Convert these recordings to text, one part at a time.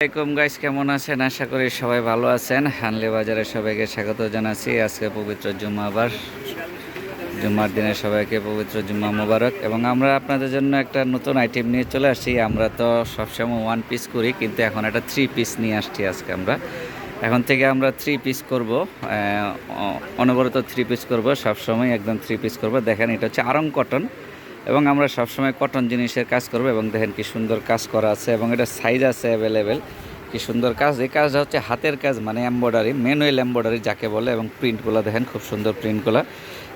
আসসালামাইকুম গাইস কেমন আছেন? আশা করি সবাই ভালো আছেন। হানলি বাজারে সবাইকে স্বাগত জানাচ্ছি। আজকে পবিত্র জুম্মাবার জুম্মার দিনে সবাইকে পবিত্র জুম্মা মোবারক। এবং আমরা আপনাদের জন্য একটা নতুন আইটেম নিয়ে চলে আসছি। আমরা তো সবসময় ওয়ান পিস করি, কিন্তু এখন একটা থ্রি পিস নিয়ে আসছি আজকে আমরা। এখন থেকে আমরা থ্রি পিস করব। অনবরত থ্রি পিস করব। সবসময় একদম থ্রি পিস করব। দেখেন, এটা হচ্ছে আরং কটন এবং আমরা সবসময় কটন জিনিসের কাজ করব এবং দেখেন কি সুন্দর কাজ করা আছে এবং এটা সাইজ আছে অ্যাভেলেবেল কি সুন্দর কাজ। এই কাজটা হচ্ছে হাতের কাজ মানে এম্বয়ডারি ম্যানুয়াল এম্বয়ডারি যাকে বলে এবং প্রিন্টগুলো দেখেন খুব সুন্দর প্রিন্টগুলো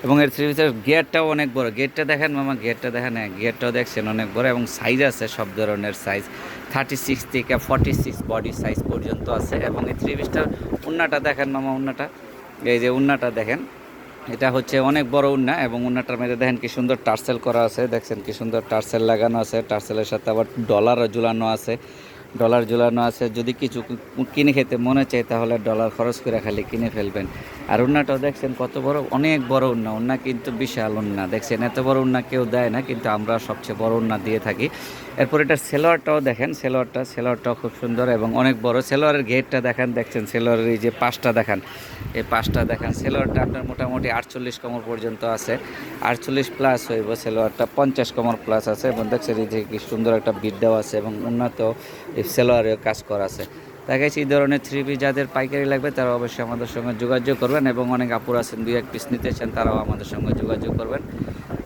এবং এর থ্রি পিসের গিয়ারটাও অনেক বড়। গেটটা দেখেন মামা গেটটা দেখেন হ্যাঁ গিয়ারটাও দেখছেন অনেক বড় এবং সাইজ আছে সব ধরনের সাইজ থার্টি সিক্স থেকে ফর্টি সিক্স বডি সাইজ পর্যন্ত আছে এবং এই থ্রি পিসটার উন্নাটা দেখেন মামা, উন্নাটা। এই যে উন্নাটা দেখেন। এটা হচ্ছে অনেক বড় উন্না এবং উন্নাটার মধ্যে দেখেন কি সুন্দর টার্সেল করা আছে, দেখছেন কি সুন্দর টার্সেল লাগানো আছে, টার্সেলের সাথে আবার ডলারও ঝুলানো আছে। ডলার ঝুলানো আছে, যদি কিছু কিনে খেতে মনে চায় তাহলে ডলার খরচ করে খালি কিনে ফেলবেন। আর উন্নাটাও দেখছেন কত বড়, অনেক বড় উন্না উন্না কিন্তু বিশাল উন্না। দেখছেন, এত বড় উন্না কেউ দেয় না, কিন্তু আমরা সবচেয়ে বড় উন্না দিয়ে থাকি। এরপর এটা সেলোয়ারটাও দেখেন, সেলোয়ারটা, সেলোয়ারটাও খুব সুন্দর এবং অনেক বড়। সেলোয়ারের গেটটা দেখেন, দেখছেন সেলোয়ারের এই যে পাশটা দেখান, এই পাশটা দেখান। সেলোয়ারটা আপনার মোটামুটি আটচল্লিশ কমর পর্যন্ত আছে। আটচল্লিশ প্লাস হইব সেলোয়ারটা, পঞ্চাশ কমর প্লাস আছে এবং দেখছেন এই যে কি সুন্দর একটা বিদ্যাও আছে এবং উন্নত সেলোয়ারেও কাজ করা আছে। দেখাচ্ছি এই ধরনের থ্রি পিস যাদের পাইকারি লাগবে, তারা অবশ্যই আমাদের সঙ্গে যোগাযোগ করবেন এবং অনেক আপুর আছেন, দুই, এক পিস নিতে চান, তারাও আমাদের সঙ্গে যোগাযোগ করবেন।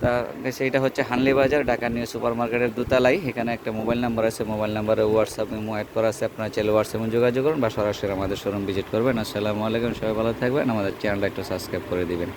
তা সেইটা হচ্ছে হানলি বাজার, ঢাকা নিউ সুপার মার্কেটের দোতলাই এখানে একটা মোবাইল নাম্বার আছে, মোবাইল নাম্বারে হোয়াটসঅ্যাপ ইমো অ্যাড করা আছে। আপনারা চাইলে হোয়াটসঅ্যাপে যোগাযোগ করুন বা সরাসরি আমাদের শোরুম ভিজিট করবেন। আসসালামু আলাইকুম, সবাই ভালো থাকবেন। আমাদের চ্যানেলটা একটু সাবস্ক্রাইব করে দিবেন।